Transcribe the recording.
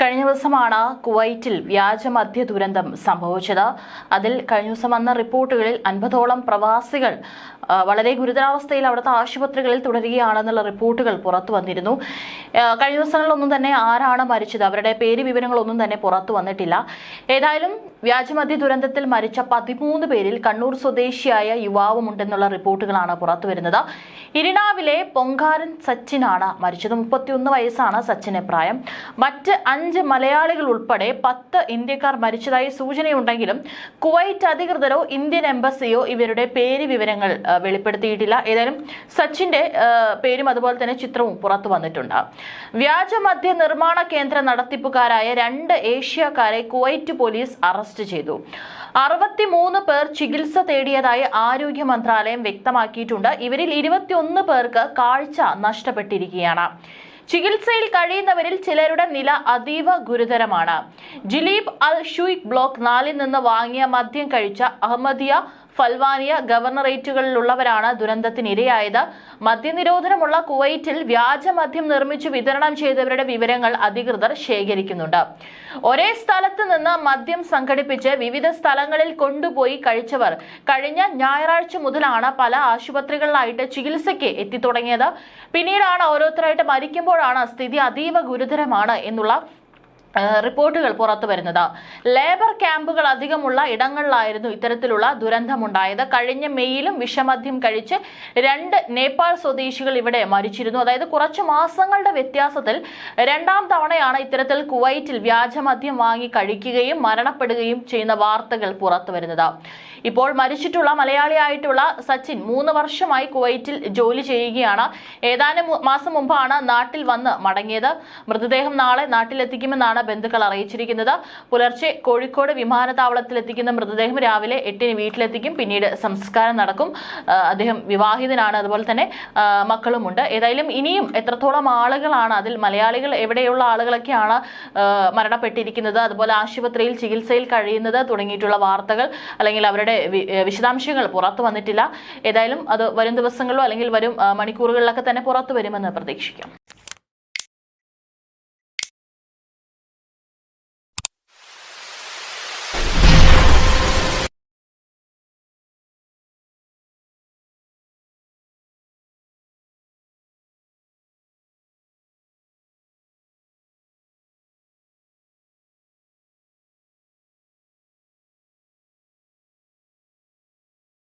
കഴിഞ്ഞ ദിവസമാണ് കുവൈറ്റിൽ വ്യാജ മദ്യ ദുരന്തം സംഭവിച്ചത്. അതിൽ കഴിഞ്ഞ ദിവസം വന്ന റിപ്പോർട്ടുകളിൽ അൻപതോളം പ്രവാസികൾ വളരെ ഗുരുതരാവസ്ഥയിൽ അവിടുത്തെ ആശുപത്രികളിൽ തുടരുകയാണെന്നുള്ള റിപ്പോർട്ടുകൾ പുറത്തു വന്നിരുന്നു. കഴിഞ്ഞ ദിവസങ്ങളിലൊന്നും തന്നെ ആരാണ് മരിച്ചത്? അവരുടെ പേര് വിവരങ്ങളൊന്നും തന്നെ പുറത്തു വന്നിട്ടില്ല. ഏതായാലും വ്യാജമദ്യ ദുരന്തത്തിൽ മരിച്ച പതിമൂന്ന് പേരിൽ കണ്ണൂർ സ്വദേശിയായ യുവാവുമുണ്ടെന്നുള്ള റിപ്പോർട്ടുകളാണ് പുറത്തു വരുന്നത്. ഇരിണാവിലെ പൊങ്കാരൻ സച്ചിനാണ് മരിച്ചത്. മുപ്പത്തിയൊന്ന് വയസ്സാണ് സച്ചിന് പ്രായം. മറ്റ് അഞ്ച് മലയാളികൾ ഉൾപ്പെടെ പത്ത് ഇന്ത്യക്കാർ മരിച്ചതായി സൂചനയുണ്ടെങ്കിലും കുവൈറ്റ് അധികൃതരോ ഇന്ത്യൻ എംബസിയോ ഇവരുടെ പേര് വിവരങ്ങൾ വെളിപ്പെടുത്തിയിട്ടില്ല. ഏതായാലും സച്ചിന്റെ പേരും അതുപോലെ തന്നെ ചിത്രവും പുറത്തു വന്നിട്ടുണ്ട്. വ്യാജ മദ്യ നിർമ്മാണ കേന്ദ്ര നടത്തിപ്പുകാരായ രണ്ട് ഏഷ്യക്കാരെ കുവൈറ്റ് പോലീസ് അറസ്റ്റ് ചെയ്തു. അറുപത്തിമൂന്ന് പേർ ചികിത്സ തേടിയതായി ആരോഗ്യ മന്ത്രാലയം വ്യക്തമാക്കിയിട്ടുണ്ട്. ഇവരിൽ ഇരുപത്തിയൊന്ന് പേർക്ക് കാഴ്ച നഷ്ടപ്പെട്ടിരിക്കുകയാണ്. ചികിത്സയിൽ കഴിയുന്നവരിൽ ചിലരുടെ നില അതീവ ഗുരുതരമാണ്. ജിലീബ് അൽ ഷുയിക് ബ്ലോക്ക് നാലിൽ നിന്ന് വാങ്ങിയ മദ്യം കഴിച്ച അഹമ്മദിയ ഫൽവാനിയ ഗവർണറേറ്റുകളിലുള്ളവരാണ് ദുരന്തത്തിനിരയായത്. മദ്യനിരോധനമുള്ള കുവൈറ്റിൽ വ്യാജമദ്യം നിർമ്മിച്ചു വിതരണം ചെയ്തവരുടെ വിവരങ്ങൾ അധികൃതർ ശേഖരിക്കുന്നുണ്ട്. ഒരേ സ്ഥലത്ത് നിന്ന് മദ്യം സംഘടിപ്പിച്ച് വിവിധ സ്ഥലങ്ങളിൽ കൊണ്ടുപോയി കഴിച്ചവർ. കഴിഞ്ഞ ഞായറാഴ്ച മുതലാണ് പല ആശുപത്രികളിലായിട്ട് ചികിത്സയ്ക്ക് എത്തിത്തുടങ്ങിയത്. പിന്നീടാണ് ഓരോരുത്തരായിട്ട് മരിക്കുമ്പോഴാണ് സ്ഥിതി അതീവ ഗുരുതരമാണ് എന്നുള്ള റിപ്പോർട്ടുകൾ പുറത്തു വരുന്നത്. ലേബർ ക്യാമ്പുകൾ അധികമുള്ള ഇടങ്ങളിലായിരുന്നു ഇത്തരത്തിലുള്ള ദുരന്തമുണ്ടായത്. കഴിഞ്ഞ മെയ്യിലും വിഷമദ്യം കഴിച്ച് രണ്ട് നേപ്പാൾ സ്വദേശികൾ ഇവിടെ മരിച്ചിരുന്നു. അതായത് കുറച്ച് മാസങ്ങളുടെ വ്യത്യാസത്തിൽ രണ്ടാം തവണയാണ് ഇത്തരത്തിൽ കുവൈറ്റിൽ വ്യാജമദ്യം വാങ്ങി കഴിക്കുകയും മരണപ്പെടുകയും ചെയ്യുന്ന വാർത്തകൾ പുറത്തു വരുന്നത്. ഇപ്പോൾ മരിച്ചിട്ടുള്ള മലയാളിയായിട്ടുള്ള സച്ചിൻ മൂന്ന് വർഷമായി കുവൈറ്റിൽ ജോലി ചെയ്യുകയാണ്. ഏതാനും മാസം മുമ്പാണ് നാട്ടിൽ വന്ന് മടങ്ങിയത്. മൃതദേഹം നാളെ നാട്ടിലെത്തിക്കുമെന്നാണ് ബന്ധുക്കൾ അറിയിച്ചിരിക്കുന്നത്. പുലർച്ചെ കോഴിക്കോട് വിമാനത്താവളത്തിലെത്തിക്കുന്ന മൃതദേഹം രാവിലെ എട്ടിന് വീട്ടിലെത്തിക്കും. പിന്നീട് സംസ്കാരം നടക്കും. അദ്ദേഹം വിവാഹിതനാണ്. അതുപോലെ തന്നെ മക്കളുമുണ്ട്. ഏതായാലും ഇനിയും എത്രത്തോളം ആളുകളാണ് അതിൽ മലയാളികൾ എവിടെയുള്ള ആളുകളൊക്കെയാണ് മരണപ്പെട്ടിരിക്കുന്നത്. അതുപോലെ ആശുപത്രിയിൽ ചികിത്സയിൽ കഴിയുന്നത് തുടങ്ങിയിട്ടുള്ള വാർത്തകൾ അല്ലെങ്കിൽ അവരുടെ ഏ, വിശദാംശങ്ങൾ പുറത്തു വന്നിട്ടില്ല. ഏതായാലും അത് വരും ദിവസങ്ങളിലോ അല്ലെങ്കിൽ വരും മണിക്കൂറുകളിലൊക്കെ തന്നെ പുറത്തു വരുമെന്ന് പ്രതീക്ഷിക്കാം.